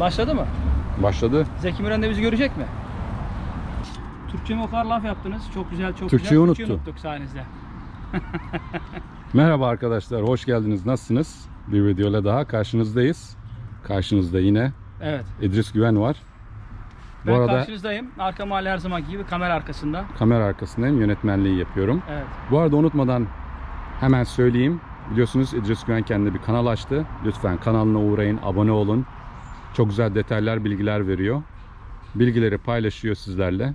Başladı mı? Başladı. Zeki Müren de bizi görecek mi? Türkçe mi o kadar laf yaptınız? Çok güzel, çok Türkçeyi güzel. unuttu. unuttuk sayenizde. Merhaba arkadaşlar, hoş geldiniz. Nasılsınız? Bir videoyla daha karşınızdayız. Karşınızda yine Evet. İdris Güven var. Bu Ben arada karşınızdayım. Arka mahalle her zaman gibi kamera arkasında. kamera arkasındayım, yönetmenliği yapıyorum. Evet. Bu arada unutmadan hemen söyleyeyim. Biliyorsunuz İdris Güven kendine bir kanal açtı. Lütfen kanalına uğrayın, abone olun. Çok güzel detaylar, bilgiler veriyor. Bilgileri paylaşıyor sizlerle.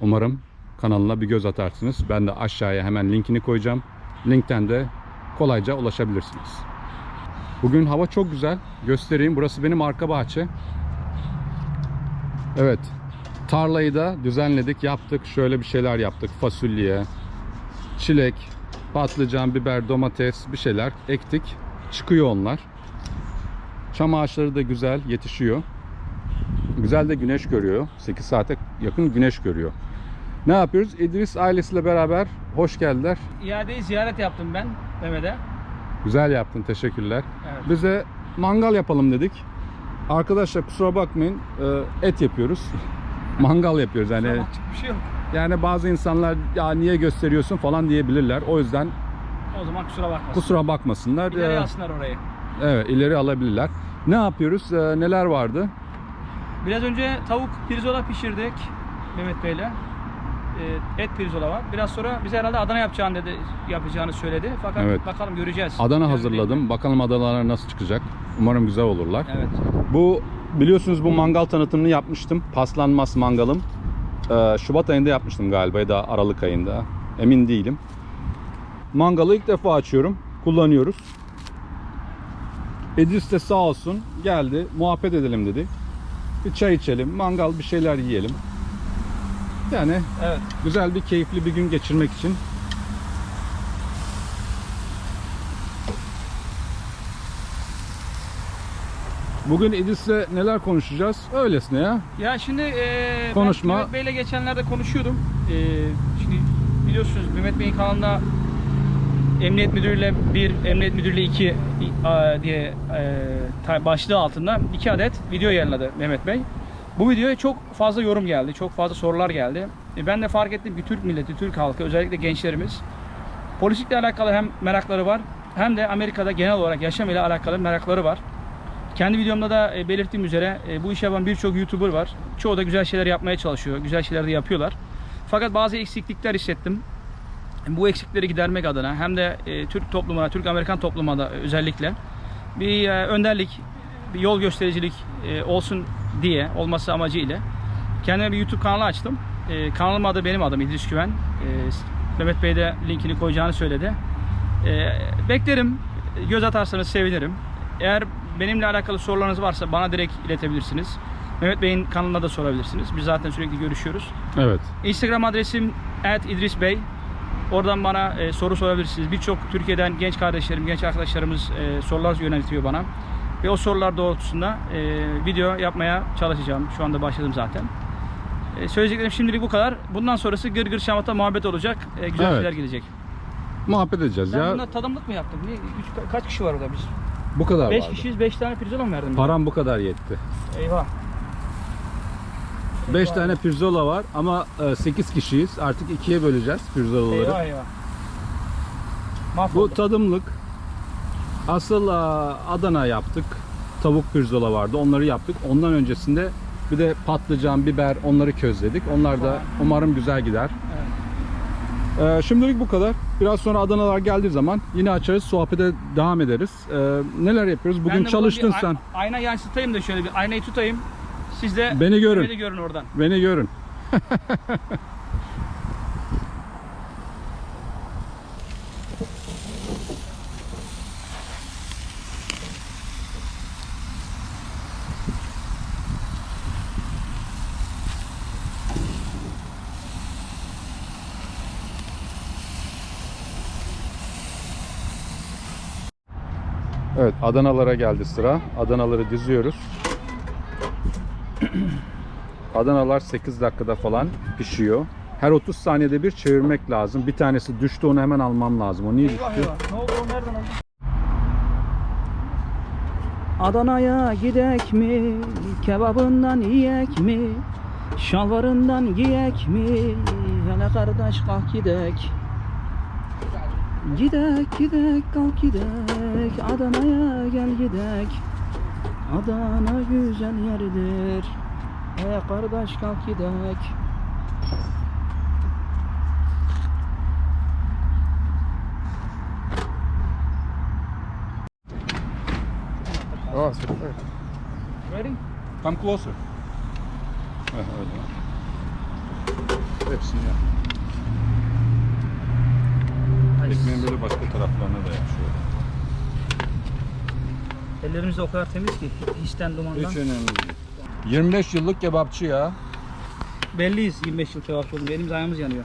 Umarım kanalına bir göz atarsınız. Ben de aşağıya hemen linkini koyacağım. Linkten de kolayca ulaşabilirsiniz. Bugün hava çok güzel. Göstereyim. Burası benim arka bahçe. Evet. Tarlayı da düzenledik, yaptık. Şöyle bir şeyler yaptık. Fasulye, çilek, patlıcan, biber, domates bir şeyler ektik. Çıkıyor onlar. Çam ağaçları da güzel yetişiyor. Güzel de güneş görüyor. 8 saate yakın güneş görüyor. Ne yapıyoruz? İdris ailesiyle beraber hoş geldiler. İadeyi ziyaret yaptım ben Mehmet'e. Güzel yaptın. Teşekkürler. Evet. Bize mangal yapalım dedik. Arkadaşlar kusura bakmayın. e, Et yapıyoruz. mangal yapıyoruz. Yani Tamam, bir şey yok. yani bazı insanlar ya niye gösteriyorsun falan diyebilirler. O yüzden O zaman kusura bakmasın. kusura bakmasınlar. İleri Ee, alsınlar orayı. Evet ileri alabilirler. Ne yapıyoruz? Ee, neler vardı? Biraz önce tavuk pirzola pişirdik Mehmet Bey'le. Ee, et pirzola var. Biraz sonra bize herhalde Adana yapacağını dedi, yapacağını söyledi. Fakat Evet. bakalım göreceğiz. Adana hazırladım. Bakalım Adanalar nasıl çıkacak. Umarım güzel olurlar. Evet. Bu biliyorsunuz bu mangal tanıtımını yapmıştım. Paslanmaz mangalım. Ee, Şubat ayında yapmıştım galiba ya da Aralık ayında. Emin değilim. Mangalı ilk defa açıyorum. Kullanıyoruz. İdris de sağ olsun geldi. Muhabbet edelim dedi. Bir çay içelim, mangal bir şeyler yiyelim. Yani Evet. güzel bir keyifli bir gün geçirmek için Bugün İdris'le neler konuşacağız? Öylesine ya. Ya şimdi e, Konuşma. ben Mehmet Bey'le geçenlerde konuşuyordum. E, şimdi biliyorsunuz Mehmet Bey'in kanalında Emniyet Müdürü'yle bir, Emniyet Müdürü'yle iki a, diye e, başlığı altında iki adet video yayınladı Mehmet Bey. Bu videoya çok fazla yorum geldi, çok fazla sorular geldi. E, ben de fark ettim ki Türk milleti, Türk halkı, özellikle gençlerimiz polislikle alakalı hem merakları var hem de Amerika'da genel olarak yaşam ile alakalı merakları var. Kendi videomda da e, belirttiğim üzere e, bu işi yapan birçok YouTuber var. Çoğu da güzel şeyler yapmaya çalışıyor. Güzel şeyler de yapıyorlar. Fakat bazı eksiklikler hissettim. Bu eksikleri gidermek adına hem de e, Türk toplumuna, Türk-Amerikan toplumuna da özellikle bir e, önderlik, bir yol göstericilik e, olsun diye, olması amacıyla kendime bir YouTube kanalı açtım. E, kanalım adı benim adım İdris Güven. E, Mehmet Bey de linkini koyacağını söyledi. E, beklerim. Göz atarsanız sevinirim. Eğer benimle alakalı sorularınız varsa bana direkt iletebilirsiniz. Mehmet Bey'in kanalına da sorabilirsiniz. Biz zaten sürekli görüşüyoruz. Evet. Instagram adresim @idrisbey. Oradan bana e, soru sorabilirsiniz. Birçok Türkiye'den genç kardeşlerim, genç arkadaşlarımız e, sorular yöneltiyor bana. Ve o sorular doğrultusunda e, video yapmaya çalışacağım. Şu anda başladım zaten. E, söyleyeceklerim şimdilik bu kadar. Bundan sonrası gır gır şamata muhabbet olacak. E, güzel Evet. şeyler gelecek. Muhabbet edeceğiz Ben ya. bunda tadımlık mı yaptım? Niye? Üç- kaç kişi var orada biz? Bu kadar 5 vardı. kişiyiz, 5 tane pirzola mı verdin? bize? Param bu kadar yetti. Eyvah. 5 Eyvah. tane pirzola var ama 8 kişiyiz. Artık ikiye böleceğiz pirzolaları. Eyvah eyvah. Bu tadımlık. Asıl aa, Adana yaptık. Tavuk pirzola vardı. Onları yaptık. Ondan öncesinde bir de patlıcan, biber onları közledik. Onlar da umarım güzel gider. Evet. Ee, şimdilik bu kadar. Biraz sonra Adanalar geldiği zaman yine açarız, sohbete devam ederiz. Ee, neler yapıyoruz? Bugün çalıştın sen. Ayna yansıtayım da şöyle bir aynayı tutayım. Siz de Beni görün. Beni görün oradan. Beni görün. Evet, Adanalara geldi sıra. Adanaları diziyoruz. Adanalar 8 dakikada falan pişiyor. Her 30 saniyede bir çevirmek lazım. Bir tanesi düştü onu hemen almam lazım. O niye düştü? Adana'ya gidek mi? Kebabından yiyek mi? Şalvarından giyek mi? Hele kardeş kalk gidek. Gidek gidek kalk gidek Adana'ya gel gidek Adana güzel yerdir Hey kardeş kalk gidek Oh, super. Ready? Come closer. Öyle. Hepsini yap. Ekmeğin böyle başka taraflarına da yap şöyle. Ellerimiz o kadar temiz ki hiçten dumandan. Hiç önemli değil. 25 yıllık kebapçı ya. Belliyiz 25 yıl kebapçı oldum. Elimiz ayağımız yanıyor.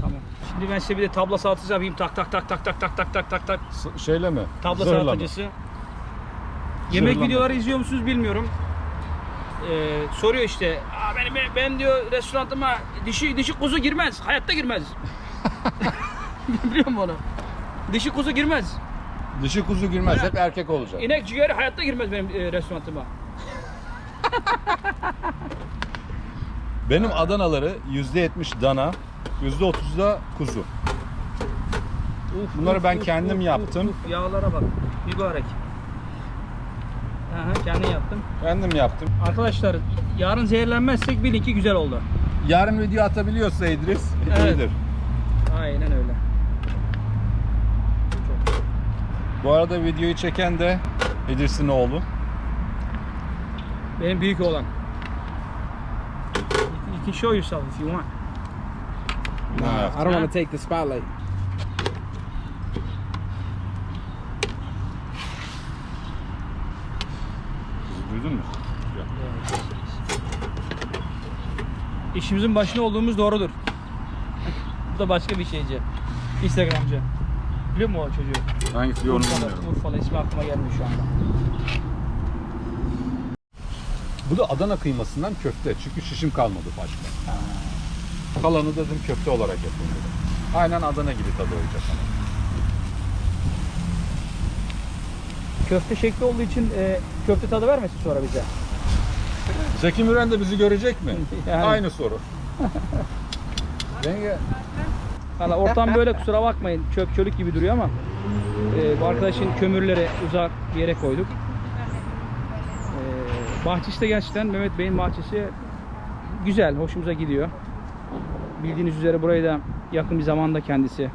Tamam. Şimdi ben size bir de tabla salatası yapayım. Tak tak tak tak tak tak tak tak tak tak. S- şeyle mi? Tabla Zırhla mı? salatacısı. Yemek Zırhla mı? videoları izliyor musunuz bilmiyorum. Ee, soruyor işte. Aa, benim, benim, benim diyor restorantıma dişi, dişi kuzu girmez. Hayatta girmez. Biliyor musun onu? Dişi kuzu girmez. Dişi kuzu girmez. Hep erkek olacak. İnek ciğeri hayatta girmez benim e, restorantıma. Benim Adanaları %70 dana, %30 da kuzu. Uf, Bunları ben kendim yaptım. uf. Yağlara bak. Mübarek. Aha, kendim yaptım. Kendim yaptım. Arkadaşlar yarın zehirlenmezsek bilin ki güzel oldu. Yarın video atabiliyorsa İdris, Evet. iyidir. Aynen öyle. Bu arada videoyu çeken de İdris'in oğlu. Benim büyük oğlan. You can show yourself if you want. Ne I don't want to take the spotlight. Duydun mu? İşimizin başında olduğumuz doğrudur. Bu da başka bir şeyci. Instagramcı. Biliyor musun o çocuğu? Hangisi diyor onu Urfalı, bilmiyorum. Urfalı ismi aklıma gelmiyor şu anda. Bu da Adana kıymasından köfte. Çünkü şişim kalmadı başka. Kalanı da dedim köfte olarak yapın dedim. Aynen Adana gibi tadı olacak ama. Köfte şekli olduğu için e, köfte tadı vermesin sonra bize. Zeki Müren de bizi görecek mi? Yani. Aynı soru. Yenge. Valla ortam böyle kusura bakmayın çöp çölük gibi duruyor ama e, bu arkadaşın kömürleri uzak bir yere koyduk. Bahçesi de gerçekten Mehmet Bey'in bahçesi güzel, hoşumuza gidiyor. Bildiğiniz üzere burayı da yakın bir zamanda kendisi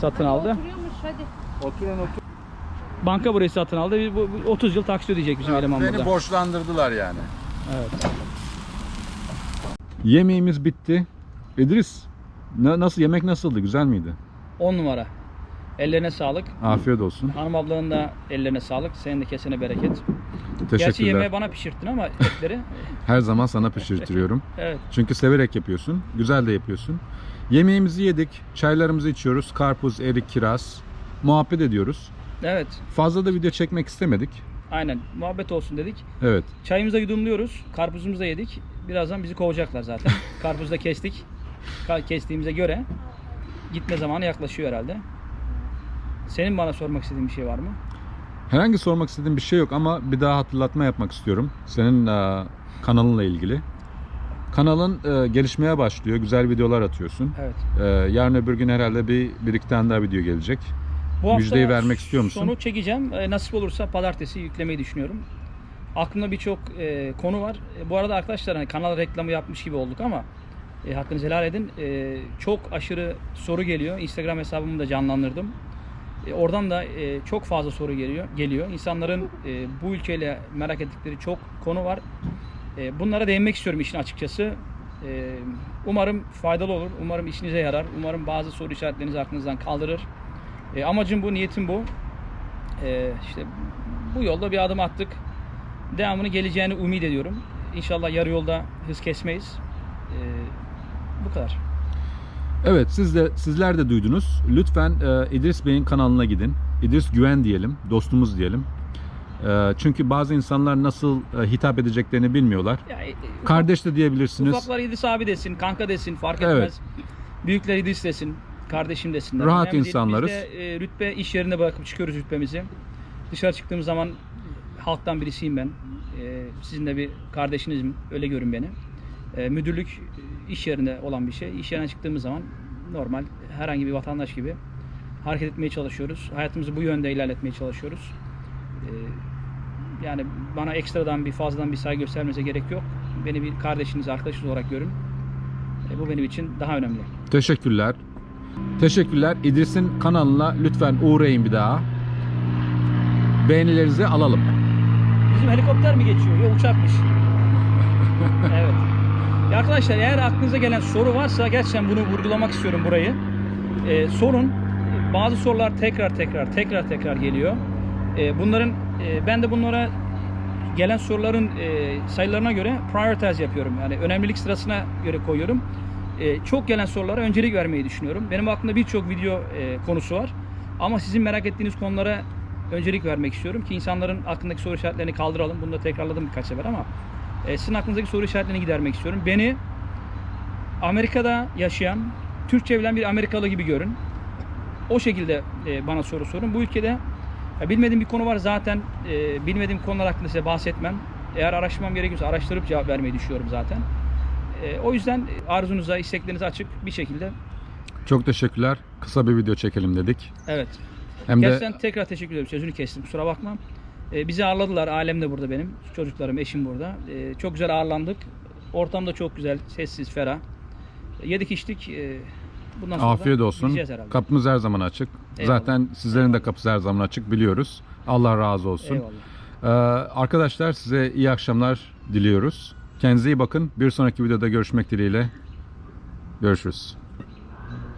satın aldı. Oturuyormuş hadi. Oturun otur. Banka burayı satın aldı. Bir- bu- bu 30 yıl taksit ödeyecek bizim eleman Beni burada. borçlandırdılar yani. Evet. Yemeğimiz bitti. İdris, na- nasıl yemek nasıldı? Güzel miydi? 10 numara. Ellerine sağlık. Afiyet olsun. Hanım ablanın da ellerine sağlık. Senin de kesene bereket. Gerçi Teşekkürler. yemeği bana pişirttin ama etleri. Her zaman sana pişirtiyorum. evet. Çünkü severek yapıyorsun. Güzel de yapıyorsun. Yemeğimizi yedik. Çaylarımızı içiyoruz. Karpuz, erik, kiraz. Muhabbet ediyoruz. Evet. Fazla da video çekmek istemedik. Aynen. Muhabbet olsun dedik. Evet. Çayımızı da yudumluyoruz. Karpuzumuzu da yedik. Birazdan bizi kovacaklar zaten. Karpuzu da kestik. Ka- Kestiğimize göre gitme zamanı yaklaşıyor herhalde. Senin bana sormak istediğin bir şey var mı? Herhangi sormak istediğim bir şey yok ama bir daha hatırlatma yapmak istiyorum. Senin e, kanalınla ilgili. Kanalın e, gelişmeye başlıyor. Güzel videolar atıyorsun. Evet. E, yarın öbür gün herhalde bir, bir iki tane daha video gelecek. Bu Müjdeyi vermek istiyor musun? Sonu çekeceğim. E, nasip olursa pazartesi yüklemeyi düşünüyorum. Aklımda birçok e, konu var. E, bu arada arkadaşlar hani kanal reklamı yapmış gibi olduk ama e, hakkınızı helal edin. E, çok aşırı soru geliyor. Instagram hesabımı da canlandırdım. E, oradan da e, çok fazla soru geliyor. Geliyor. İnsanların e, bu ülkeyle merak ettikleri çok konu var. Bunlara değinmek istiyorum işin açıkçası. Umarım faydalı olur. Umarım işinize yarar. Umarım bazı soru işaretlerinizi aklınızdan kaldırır. Amacım bu, niyetim bu. E, işte bu yolda bir adım attık. Devamını geleceğini umut ediyorum. İnşallah yarı yolda hız kesmeyiz. Bu kadar. Evet siz de sizler de duydunuz. Lütfen e, İdris Bey'in kanalına gidin. İdris Güven diyelim, dostumuz diyelim. E, çünkü bazı insanlar nasıl e, hitap edeceklerini bilmiyorlar. Ya, e, ufak- Kardeş de diyebilirsiniz. Ufaklar İdris abi desin, kanka desin, fark Evet. etmez. Büyükler İdris desin, kardeşim desinler. Rahat Önemli değil. insanlarız. Biz de e, rütbe iş yerinde bırakıp çıkıyoruz rütbemizi. Dışarı çıktığım zaman halktan birisiyim ben. Ee, sizin de bir kardeşinizim. Öyle görün beni. Ee, müdürlük iş yerinde olan bir şey. İş yerine çıktığımız zaman normal herhangi bir vatandaş gibi hareket etmeye çalışıyoruz. Hayatımızı bu yönde ilerletmeye çalışıyoruz. Ee, yani bana ekstradan bir fazladan bir saygı göstermenize gerek yok. Beni bir kardeşiniz, arkadaşınız olarak görün. E, bu benim için daha önemli. Teşekkürler. Teşekkürler. İdris'in kanalına lütfen uğrayın bir daha. Beğenilerinizi alalım. Bizim helikopter mi geçiyor? Yok uçakmış. evet. Ya arkadaşlar eğer aklınıza gelen soru varsa gerçekten bunu vurgulamak istiyorum burayı. Ee, sorun bazı sorular tekrar tekrar tekrar tekrar geliyor. Ee, bunların e, ben de bunlara gelen soruların e, sayılarına göre prioritize yapıyorum. Yani önemlilik sırasına göre koyuyorum. E, çok gelen sorulara öncelik vermeyi düşünüyorum. Benim aklımda birçok video e, konusu var. Ama sizin merak ettiğiniz konulara öncelik vermek istiyorum ki insanların aklındaki soru işaretlerini kaldıralım. Bunu da tekrarladım birkaç sefer ama e, sizin aklınızdaki soru işaretlerini gidermek istiyorum. Beni Amerika'da yaşayan, Türkçe bilen bir Amerikalı gibi görün. O şekilde e, bana soru sorun. Bu ülkede ya bilmediğim bir konu var zaten e, bilmediğim konular hakkında size bahsetmem. Eğer araştırmam gerekiyorsa araştırıp cevap vermeyi düşünüyorum zaten. E, o yüzden arzunuza, isteklerinize açık bir şekilde. Çok teşekkürler. Kısa bir video çekelim dedik. Evet. Hem de Gerçekten tekrar teşekkür ederim. Sözünü kestim. Kusura bakma. E, bizi ağırladılar. Ailem de burada benim. Çocuklarım, eşim burada. E, çok güzel ağırlandık. Ortam da çok güzel. Sessiz, ferah. E, yedik içtik. E, bundan sonra afiyet da olsun. gideceğiz herhalde. Kapımız her zaman açık. Eyvallah. Zaten sizlerin de kapısı her zaman açık biliyoruz. Allah razı olsun. Eyvallah. Ee, arkadaşlar size iyi akşamlar diliyoruz. Kendinize iyi bakın. Bir sonraki videoda görüşmek dileğiyle. Görüşürüz.